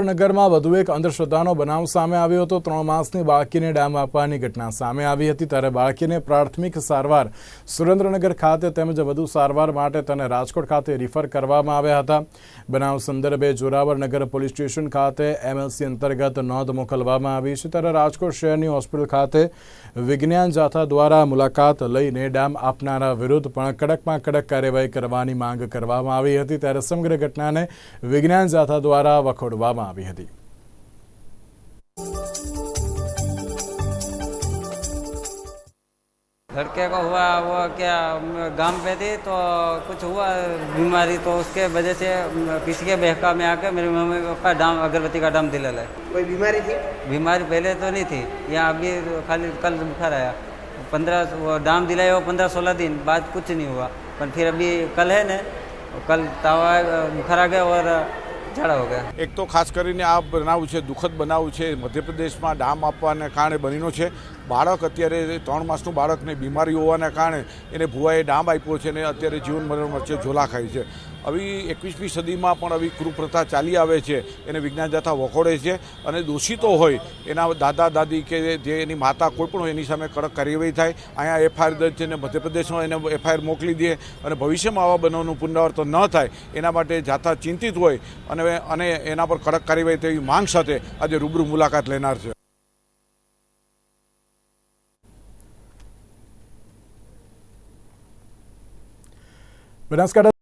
નગરમાં વધુ એક અંધશ્રદ્ધાનો બનાવ સામે આવ્યો હતો. ત્રણ માસની બાળકીને ડામ આપવાની ઘટના સામે આવી હતી. ત્યારે બાળકીને પ્રાથમિક સારવાર સુરેન્દ્રનગર ખાતે તેમજ વધુ સારવાર માટે તેને રાજકોટ ખાતે રિફર કરવામાં આવ્યા હતા. બનાવ સંદર્ભે જોરાવર નગર પોલીસ સ્ટેશન ખાતે એમએલસી અંતર્ગત નોંધ મોકલવામાં આવી છે. ત્યારે રાજકોટ શહેરની હોસ્પિટલ ખાતે વિજ્ઞાન જાથા દ્વારા મુલાકાત લઈને ડામ આપનારા વિરુદ્ધ પણ કડકમાં કડક કાર્યવાહી કરવાની માંગ કરવામાં આવી હતી. ત્યારે સમગ્ર ઘટનાને વિજ્ઞાન જાથા દ્વારા વખોડવામાં આવી હતી लड़के को हुआ वो क्या म, गांव पे थी तो कुछ हुआ बीमारी तो उसके वजह से म, किसी के बहका में आके मेरे मम्मी पापा डाम अगरबत्ती का डाम दिला लाए कोई बीमारी थी बीमारी पहले तो नहीं थी यहाँ अभी खाली कल बुखार आया पंद्रह वो डाम दिलाए वो पंद्रह सोलह दिन बाद कुछ नहीं हुआ पर फिर अभी कल है ना कल तावा बुखार आ गया और એક તો ખાસ કરીને આ બનાવ છે, દુઃખદ બનાવ છે. મધ્યપ્રદેશમાં ડામ આપવાને કારણે બનીનો છે. બાળક અત્યારે ત્રણ માસનું બાળકને બીમારી હોવાના કારણે એને ભુવાએ ડામ આપ્યો છે અને અત્યારે જીવન મરણ વચ્ચે ઝોલા ખાય છે. આવી એકવીસમી સદીમાં પણ આવી કુપ્રથા ચાલી આવે છે. એને વિજ્ઞાન જાથા વખોડે છે અને દોષિતો હોય. એના દાદા, દાદી કે જે એની માતા કોઈ પણ હોય એની સામે કડક કાર્યવાહી થાય. અહીંયા એફઆઈઆર દર્જ છે અને મધ્યપ્રદેશમાં એને એફઆઈઆર મોકલી દે અને ભવિષ્યમાં આવા બનાવનું પુનરાવર્તન ન થાય એના માટે જાથા ચિંતિત હોય અને અને એના પર કડક કાર્યવાહી તેવી માંગ સાથે આજે રૂબરૂ મુલાકાત લેનાર છે. Men den